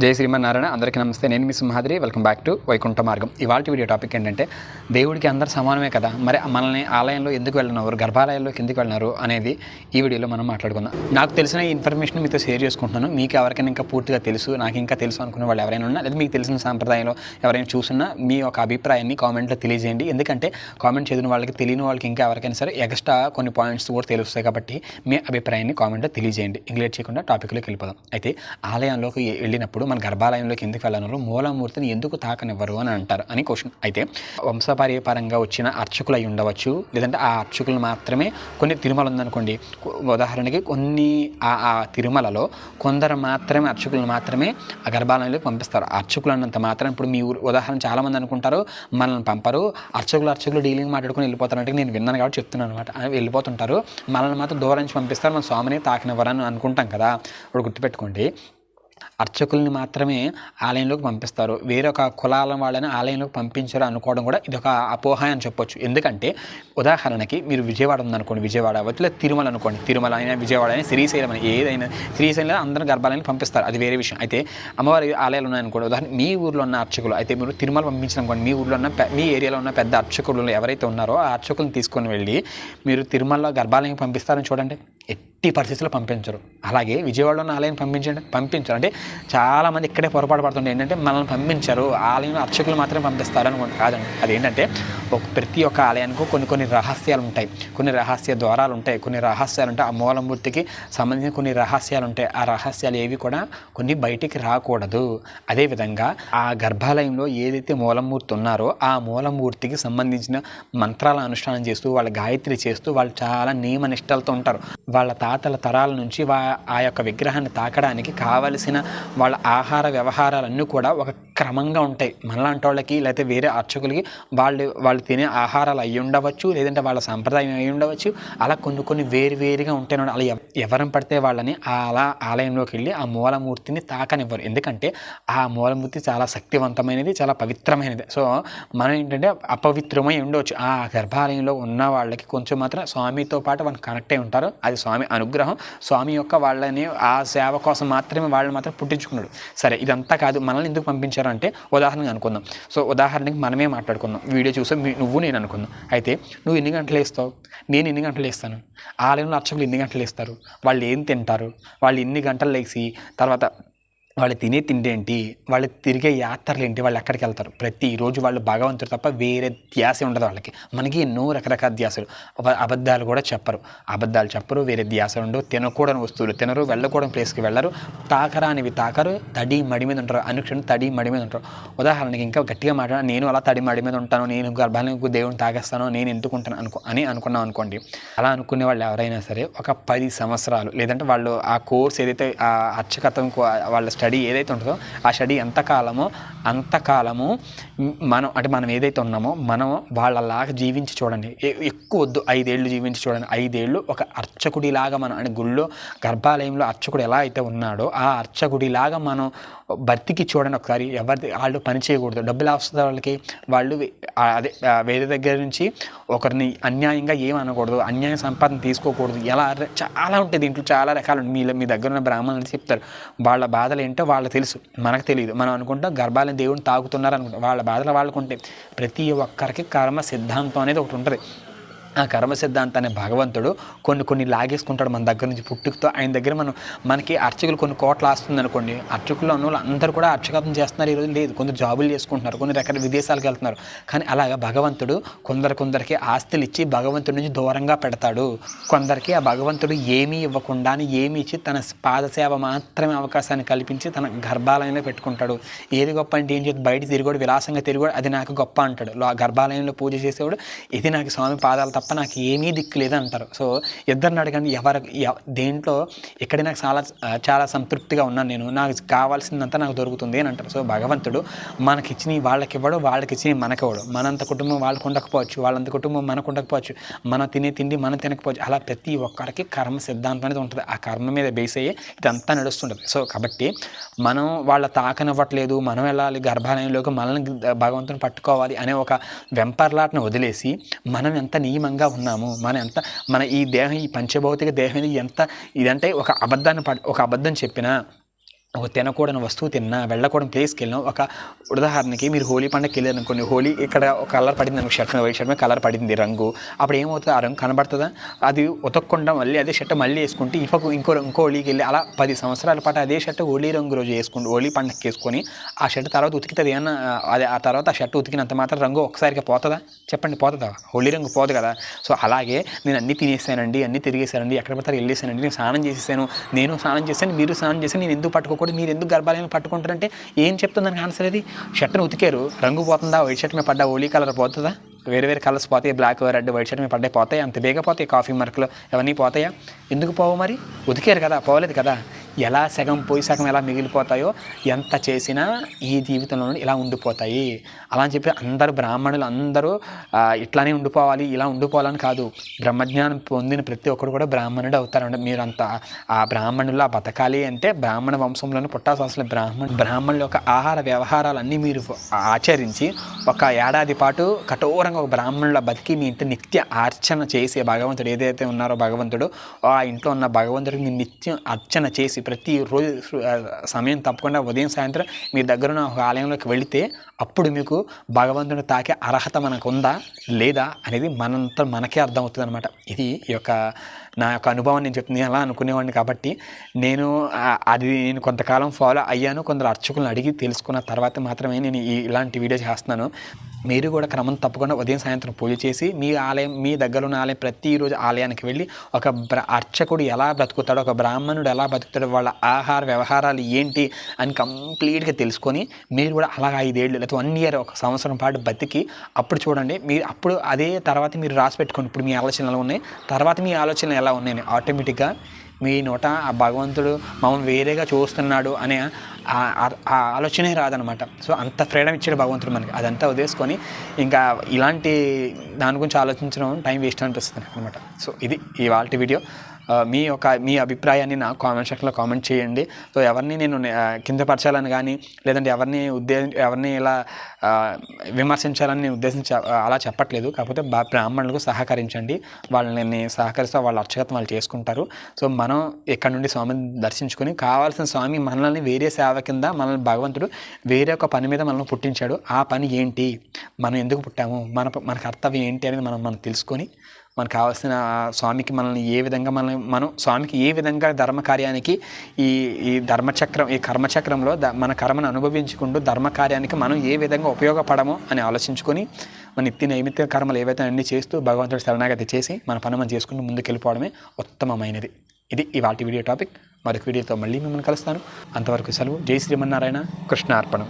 జై శ్రీమన్నారాయణ అందరికీ నమస్తే. నేను మీ Simhadri. Welcome back to Vaikuntha Margam. ఇవాళ వీడియో టాపిక్ ఏంటంటే దేవుడికి అందరు సమానమే కదా? మరి మనల్ని ఆలయంలో ఎందుకు వెళ్ళినారు? గర్భాలయంలోకి ఎందుకు వెళ్ళినారు? అనేది ఈ వీడియోలో మనం మాట్లాడుకుందాం. నాకు తెలిసిన ఈ ఇన్ఫర్మేషన్ మీతో షేర్ చేసుకుంటున్నాను. మీకు ఎవరికైనా ఇంకా పూర్తిగా తెలుసు నాకు ఇంకా తెలుసు అనుకున్న వాళ్ళు ఎవరైనా ఉన్నా లేదా మీకు తెలిసిన సాంప్రదాయంలో ఎవరైనా చూసినా మీ యొక్క అభిప్రాయాన్ని కామెంట్లో తెలియజేయండి. ఎందుకంటే కామెంట్ చదివిన వాళ్ళకి తెలియని వాళ్ళకి ఇంకా ఎవరికైనా సరే ఎక్స్ట్రా కొన్ని పాయింట్స్ కూడా తెలుస్తాయి కాబట్టి మీ అభిప్రాయాన్ని కామెంట్లో తెలియజేయండి. ఇంగ్లీష్ చేయకుండా టాపిక్లోకి వెళ్ళిపోదాం. అయితే ఆలయంలోకి వెళ్ళినప్పుడు మన గర్భాలయంలోకి ఎందుకు వెళ్ళనరు మూలమూర్తిని ఎందుకు తాకనివ్వరు అని అంటారు అని క్వశ్చన్. అయితే వంశపార్యపరంగా వచ్చిన అర్చకులు అయి ఉండవచ్చు. లేదంటే ఆ అర్చకులు మాత్రమే కొన్ని తిరుమల ఉందనుకోండి. ఉదాహరణకి కొన్ని ఆ తిరుమలలో కొందరు మాత్రమే అర్చకులను మాత్రమే ఆ గర్భాలయంలోకి పంపిస్తారు. అర్చకులు అన్నంత మాత్రం ఇప్పుడు మీ ఊరు ఉదాహరణ చాలామంది అనుకుంటారు మనల్ని పంపరు. అర్చకులు అర్చకులు డీలింగ్ మాట్లాడుకుని వెళ్ళిపోతారంటే నేను విన్నాను కాబట్టి చెప్తున్నాను అనమాట వెళ్ళిపోతుంటారు. మనల్ని మాత్రం దూరం నుంచి పంపిస్తారు. మన స్వామిని తాకినవ్వరని అనుకుంటాం కదా. ఇప్పుడు గుర్తుపెట్టుకోండి. అర్చకుల్ని మాత్రమే ఆలయంలోకి పంపిస్తారు. వేరొక కులాల వాళ్ళని ఆలయంలోకి పంపించరు అనుకోవడం కూడా ఇది ఒక అపోహ అని చెప్పొచ్చు. ఎందుకంటే ఉదాహరణకి మీరు విజయవాడ ఉందనుకోండి విజయవాడ అవ్వచ్చు లేదా తిరుమల అనుకోండి తిరుమల అయినా విజయవాడ అయినా శ్రీశైలం అయినా ఏదైనా శ్రీశైలం అందరూ గర్భాలయాన్ని పంపిస్తారు. అది వేరే విషయం. అయితే అమ్మవారి ఆలయాలు ఉన్నాయనుకోండి ఉదాహరణ మీ ఊర్లో ఉన్న అర్చకులు అయితే మీరు తిరుమల పంపించాలనుకోండి మీ ఊర్లో ఉన్న మీ ఏరియాలో ఉన్న పెద్ద అర్చకులు ఎవరైతే ఉన్నారో ఆ అర్చకులను తీసుకొని వెళ్ళి మీరు తిరుమలలో గర్భాలయం పంపిస్తారని చూడండి. ఎట్టి పరిస్థితుల్లో పంపించరు. అలాగే విజయవాడలో ఉన్న ఆలయం పంపించండి పంపించరు. అంటే చాలామంది ఇక్కడే పొరపాటు పడుతుండే. ఏంటంటే మనల్ని పంపించరు. ఆలయంలో అర్చకులు మాత్రమే పంపిస్తారు అనుకుంటారు కాదండి. అదేంటంటే ప్రతి ఒక్క ఆలయానికి కొన్ని కొన్ని రహస్యాలు ఉంటాయి కొన్ని రహస్య ద్వారాలు ఉంటాయి కొన్ని రహస్యాలు ఉంటాయి ఆ మూలమూర్తికి సంబంధించిన కొన్ని రహస్యాలు ఉంటాయి ఆ రహస్యాలు ఏవి కూడా కొన్ని బయటికి రాకూడదు. అదేవిధంగా ఆ గర్భాలయంలో ఏదైతే మూలమూర్తి ఉన్నారో ఆ మూలమూర్తికి సంబంధించిన మంత్రాల అనుష్ఠానం చేస్తూ వాళ్ళ గాయత్రి చేస్తూ వాళ్ళు చాలా నియమ నిష్టలతో ఉంటారు. వాళ్ళ తాతల తరాల నుంచి వా ఆ యొక్క విగ్రహాన్ని తాకడానికి కావలసిన వాళ్ళ ఆహార వ్యవహారాలన్నీ కూడా ఒక క్రమంగా ఉంటాయి. మనలాంటి వాళ్ళకి లేకపోతే వేరే అర్చకులకి వాళ్ళు వాళ్ళు తినే ఆహారాలు అయి ఉండవచ్చు లేదంటే వాళ్ళ సాంప్రదాయం అయి ఉండవచ్చు. అలా కొన్ని కొన్ని వేరు వేరుగా ఉంటాయి అలా ఎవరం పడితే వాళ్ళని ఆ అలా ఆలయంలోకి వెళ్ళి ఆ మూలమూర్తిని తాకనివ్వరు. ఎందుకంటే ఆ మూలమూర్తి చాలా శక్తివంతమైనది చాలా పవిత్రమైనది. సో మనం ఏంటంటే అపవిత్రమై ఉండవచ్చు ఆ గర్భాలయంలో ఉన్న వాళ్ళకి కొంచెం మాత్రం స్వామితో పాటు వాళ్ళు కనెక్ట్ అయి ఉంటారు. అది స్వామి అనుగ్రహం. స్వామి యొక్క వాళ్ళని ఆ సేవ కోసం మాత్రమే వాళ్ళని మాత్రం పుట్టించుకున్నాడు. సరే ఇదంతా కాదు. మనల్ని ఎందుకు పంపించారు అంటే ఉదాహరణగా అనుకుందాం. సో ఉదాహరణకి మనమే మాట్లాడుకుందాం. వీడియో చూసాం నువ్వు నేను అనుకుందాం. అయితే నువ్వు ఎన్ని గంటలు వేస్తావు నేను ఎన్ని గంటలు వేస్తాను ఆలయంలో అర్చకులు ఎన్ని గంటలు వేస్తారు వాళ్ళు ఏం తింటారు? వాళ్ళు ఎన్ని గంటలు లేచి తర్వాత వాళ్ళు తినే తిండి ఏంటి? వాళ్ళు తిరిగే యాత్రలు ఏంటి? వాళ్ళు ఎక్కడికి వెళ్తారు? ప్రతిరోజు వాళ్ళు భగవంతుడు తప్ప వేరే ధ్యాస ఉండదు వాళ్ళకి. మనకి ఎన్నో రకరకాల ధ్యాసలు. అబ- అబద్ధాలు కూడా చెప్పరు. అబద్ధాలు చెప్పరు వేరే ధ్యాస ఉండవు. తినకూడని వస్తువులు తినరు వెళ్ళకూడని ప్లేస్కి వెళ్ళరు. తాకరానివి తాకరు తడి మడి మీద ఉంటారు. అనుక్షణం తడి మడి మీద ఉంటారు. ఉదాహరణకి ఇంకా గట్టిగా మాట్లాడ నేను అలా తడి మడి మీద ఉంటాను నేను గర్భానికి దేవుని తాగేస్తాను నేను ఎందుకుంటాను అనుకో అని అనుకున్నాం అనుకోండి. అలా అనుకునే వాళ్ళు ఎవరైనా సరే ఒక పది సంవత్సరాలు లేదంటే వాళ్ళు ఆ కోర్స్ ఏదైతే ఆ అర్చకత్వం కో- వాళ్ళ స్టడీ ఏదైతే ఉంటుందో ఆ స్టడీ ఎంతకాలమో అంతకాలము మనం అంటే మనం ఏదైతే ఉన్నామో మనం వాళ్ళలాగా జీవించి చూడండి. ఎ- ఎక్కువ వద్దు ఐదేళ్ళు జీవించి చూడండి. ఐదేళ్ళు ఒక అర్చకుడిలాగా మనం అంటే గుళ్ళో గర్భాలయంలో అర్చకుడు ఎలా అయితే ఉన్నాడో ఆ అర్చకుడిలాగా మనం బతికి చూడండి ఒకసారి. ఎవరి వాళ్ళు పని చేయకూడదు. డబ్బులు వస్తుంది వాళ్ళకి వాళ్ళు అదే వేరే దగ్గర నుంచి ఒకరిని అన్యాయంగా ఏం అనకూడదు అన్యాయ సంపాదన తీసుకోకూడదు. ఎలా చాలా ఉంటాయి దీంట్లో చాలా రకాలు. మీ మీ దగ్గర ఉన్న బ్రాహ్మణులు చెప్తారు. వాళ్ళ బాధలు ఏంటి? వాళ్ళకి తెలుసు మనకు తెలియదు మనం అనుకుంటాం గర్భాలను దేవుని తాగుతున్నారు అనుకుంటాం. వాళ్ళ బాధలు వాళ్ళకు ఉంటాయి ప్రతి ఒక్కరికి కర్మ సిద్ధాంతం అనేది ఒకటి ఉంటుంది. ఆ కర్మ సిద్ధాంతాన్ని భగవంతుడు కొన్ని కొన్ని లాగేసుకుంటాడు మన దగ్గర నుంచి పుట్టుకతో. ఆయన దగ్గర మనం మనకి అర్చకులు కొన్ని కోట్లు ఆస్తుంది అనుకోండి అర్చకులు ఉన్న వాళ్ళు అందరూ కూడా అర్చకత్వం చేస్తున్నారు. ఈరోజు లేదు. కొందరు జాబులు చేసుకుంటున్నారు. కొన్ని రకాల విదేశాలకు వెళ్తున్నారు. కానీ అలాగా భగవంతుడు కొందరు కొందరికి ఆస్తులు ఇచ్చి భగవంతుడి నుంచి దూరంగా పెడతాడు. కొందరికి ఆ భగవంతుడు ఏమీ ఇవ్వకుండా ఏమి ఇచ్చి తన పాదసేవ మాత్రమే అవకాశాన్ని కల్పించి తన గర్భాలయంలో పెట్టుకుంటాడు. ఏది గొప్ప అంటే ఏం చేతి బయట తిరిగోడు విలాసంగా తిరిగోడు అది నాకు గొప్ప అంటాడు. గర్భాలయంలో పూజ చేసేవాడు ఇది నాకు స్వామి పాదాలు తప్ప నాకు ఏమీ దిక్కు లేదు అంటారు. సో ఇద్దరిని అడగండి ఎవరు దేంట్లో ఇక్కడ నాకు చాలా చాలా సంతృప్తిగా ఉన్నాను నేను నాకు కావాల్సిందంతా నాకు దొరుకుతుంది అని అంటారు. సో భగవంతుడు మనకి ఇచ్చిన వాళ్ళకి ఇవ్వడు వాళ్ళకి ఇచ్చిన మనకి ఇవ్వడు మనంత కుటుంబం వాళ్ళకు ఉండకపోవచ్చు వాళ్ళంత కుటుంబం మనకు ఉండకపోవచ్చు మనం తినే తిండి మనం తినకపోవచ్చు అలా ప్రతి ఒక్కరికి కర్మ సిద్ధాంతం అనేది ఉంటుంది. ఆ కర్మ మీద బేస్ అయ్యే ఇదంతా నడుస్తుంటుంది. సో కాబట్టి మనం వాళ్ళ తాకనివ్వట్లేదు మనం వెళ్ళాలి గర్భాలయంలోకి మనల్ని భగవంతుని పట్టుకోవాలి అనే ఒక వెంపర్లాటను వదిలేసి మనం ఎంత నియమంగా ఉన్నాము. మన ఎంత మన ఈ దేహం ఈ పంచభౌతిక దేహం ఇది ఎంత ఇదంటే ఒక అబద్ధాన్ని ఒక అబద్ధం చెప్పినా ఒక తినకూడని వస్తువు తిన్నా వెళ్ళకూడని ప్లేస్కి వెళ్ళినా ఒక ఉదాహరణకి మీరు హోలీ పండుగకి వెళ్ళారు అనుకోండి హోలీ ఇక్కడ ఒక కలర్ పడింది అనుకో షర్ట్ వైట్ షర్ట్ మీద కలర్ పడింది రంగు. అప్పుడు ఏమవుతుంది? ఆ రంగు కనబడుతుందా? అది ఉతకకుండా మళ్ళీ అదే షర్ట్ మళ్ళీ వేసుకుంటే ఇంకొక ఇంకో ఇంకో హోలీకి వెళ్ళి అలా పది సంవత్సరాల పాటు అదే షర్ట్ హోలీ రంగు రోజు వేసుకుంటూ హోలీ పండుగకి వేసుకొని ఆ షర్ట్ తర్వాత ఉతికితుంది ఏమన్నా అది ఆ తర్వాత ఆ షర్ట్ ఉతికినంత మాత్రం రంగు ఒకసారిగా పోతుందా? చెప్పండి పోతుందా? హోలీ రంగు పోదు కదా. సో అలాగే నేను అన్ని తినేసానండి అన్ని తిరిగేసానండి ఎక్కడ పడతారు వెళ్ళేసానండి నేను స్నానం చేసేసాను నేను స్నానం చేశాను మీరు స్నానం చేశాను నేను ఎందుకు పట్టుకోకూడదు? మీరు ఎందుకు గర్భాలయం పట్టుకుంటారంటే ఏం చెప్తుంది దానికి ఆన్సర్ అది? షర్ట్ని ఉతికారు రంగు పోతుందా? వైట్ షర్ట్ మీద పడ్డా ఓలీ కలర్ పోతుందా? వేరే వేరే కలర్స్ పోతాయి బ్లాక్ రెడ్ వైట్ షర్ట్ మీద పడ్డాయి పోతాయి? అంత బేగా పోతాయి కాఫీ మార్కులు అవన్నీ పోతాయా? ఎందుకు పోవు మరి? ఉతికారు కదా పోలేదు కదా? ఎలా సగం పోయి సగం ఎలా మిగిలిపోతాయో ఎంత చేసినా ఈ జీవితంలో ఇలా ఉండిపోతాయి అలా అని చెప్పి అందరు బ్రాహ్మణులు అందరూ ఇట్లానే ఉండిపోవాలి ఇలా ఉండిపోవాలని కాదు బ్రహ్మజ్ఞానం పొందిన ప్రతి ఒక్కరు కూడా బ్రాహ్మణుడు అవుతారండి మీరంతా ఆ బ్రాహ్మణులా బతకాలి అంటే బ్రాహ్మణ వంశంలోనే పుట్టాల్సిన అవసరం లేదు. బ్రాహ్మణ్ బ్రాహ్మణుల యొక్క ఆహార వ్యవహారాలన్నీ మీరు ఆచరించి ఒక ఏడాది పాటు కఠోరంగా ఒక బ్రాహ్మణుల బతికి మీ ఇంటి నిత్య అర్చన చేసి భగవంతుడు ఏదైతే ఉన్నారో భగవంతుడు ఆ ఇంట్లో ఉన్న భగవంతుడికి మీరు నిత్యం అర్చన చేసి ప్రతి రోజు సమయం తప్పకుండా ఉదయం సాయంత్రం మీ దగ్గర ఉన్న ఒక ఆలయంలోకి వెళితే అప్పుడు మీకు భగవంతుని తాకే అర్హత మనకు ఉందా లేదా అనేది మనంతా మనకే అర్థమవుతుంది అనమాట ఇది ఈ యొక్క నా యొక్క అనుభవం నేను చెప్తుంది అలా అనుకునేవాడిని కాబట్టి నేను అది నేను కొంతకాలం ఫాలో అయ్యాను. కొందరు అర్చకులను అడిగి తెలుసుకున్న తర్వాత మాత్రమే నేను ఇలాంటి వీడియో చేస్తున్నాను. మీరు కూడా క్రమం తప్పకుండా ఉదయం సాయంత్రం పూజ చేసి మీ ఆలయం మీ దగ్గర ఉన్న ఆలయం ప్రతిరోజు ఆలయానికి వెళ్ళి ఒక బ్ర అర్చకుడు ఎలా బ్రతుకుతాడో ఒక బ్రాహ్మణుడు ఎలా బ్రతుకుతాడో వాళ్ళ ఆహార వ్యవహారాలు ఏంటి అని కంప్లీట్గా తెలుసుకొని మీరు కూడా అలా ఐదేళ్ళు లేకపోతే వన్ ఇయర్ ఒక సంవత్సరం పాటు బతికి అప్పుడు చూడండి మీరు అప్పుడు అదే తర్వాత మీరు రాసి పెట్టుకోండి ఇప్పుడు మీ ఆలోచనలు ఎలా ఉన్నాయి? తర్వాత మీ ఆలోచనలు ఎలా ఉన్నాయని ఆటోమేటిక్గా మీ నోట ఆ భగవంతుడు మమ్మల్ని వేరేగా చూస్తున్నాడు అనే ఆ- ఆ- ఆలోచనే రాదనమాట. సో అంత ఫ్రీడమ్ ఇచ్చాడు భగవంతుడు మనకి. అదంతా వదిలేసుకొని ఇంకా ఇలాంటి దాని గురించి ఆలోచించడం టైం వేస్ట్ అనిపిస్తుంది అనమాట సో ఇది ఇవాళ వీడియో. మీ యొక్క మీ అభిప్రాయాన్ని నా కామెంట్ సెక్షన్లో కామెంట్ చేయండి. సో ఎవరిని నేను కిందపరచాలని కానీ లేదంటే ఎవరిని ఉద్దే ఎవరిని ఇలా విమర్శించాలని నేను ఉద్దేశించి అలా చెప్పట్లేదు. కాకపోతే బా బ్రాహ్మణులకు సహకరించండి. వాళ్ళని సహకరిస్తే వాళ్ళ అర్చకత్వం వాళ్ళు చేసుకుంటారు. సో మనం ఇక్కడ నుండి స్వామిని దర్శించుకొని కావాల్సిన స్వామి మనల్ని వేరే సేవ కింద మనల్ని భగవంతుడు వేరే ఒక పని మీద మనల్ని పుట్టించాడు. ఆ పని ఏంటి? మనం ఎందుకు పుట్టాము? మన మన కర్తవ్యం ఏంటి అనేది మనం మనం తెలుసుకొని మనకు కావాల్సిన స్వామికి మనల్ని ఏ విధంగా మనల్ని మనం స్వామికి ఏ విధంగా ధర్మ కార్యానికి ఈ ఈ ధర్మచక్రం ఈ కర్మచక్రంలో ద మన కర్మను అనుభవించుకుంటూ ధర్మ కార్యానికి మనం ఏ విధంగా ఉపయోగపడమో అని ఆలోచించుకొని మన నిత్య నైమిత్య కర్మలు ఏవైతే అన్ని చేస్తూ భగవంతుడి శరణాగతి చేసి మన పని మనం చేసుకుంటూ ముందుకు వెళ్ళిపోవడమే ఉత్తమమైనది. ఇది ఇవాటి వీడియో టాపిక్. మరొక వీడియోతో మళ్ళీ మిమ్మల్ని కలుస్తాను. అంతవరకు సెలవు. జై శ్రీమన్నారాయణ. కృష్ణార్పణం.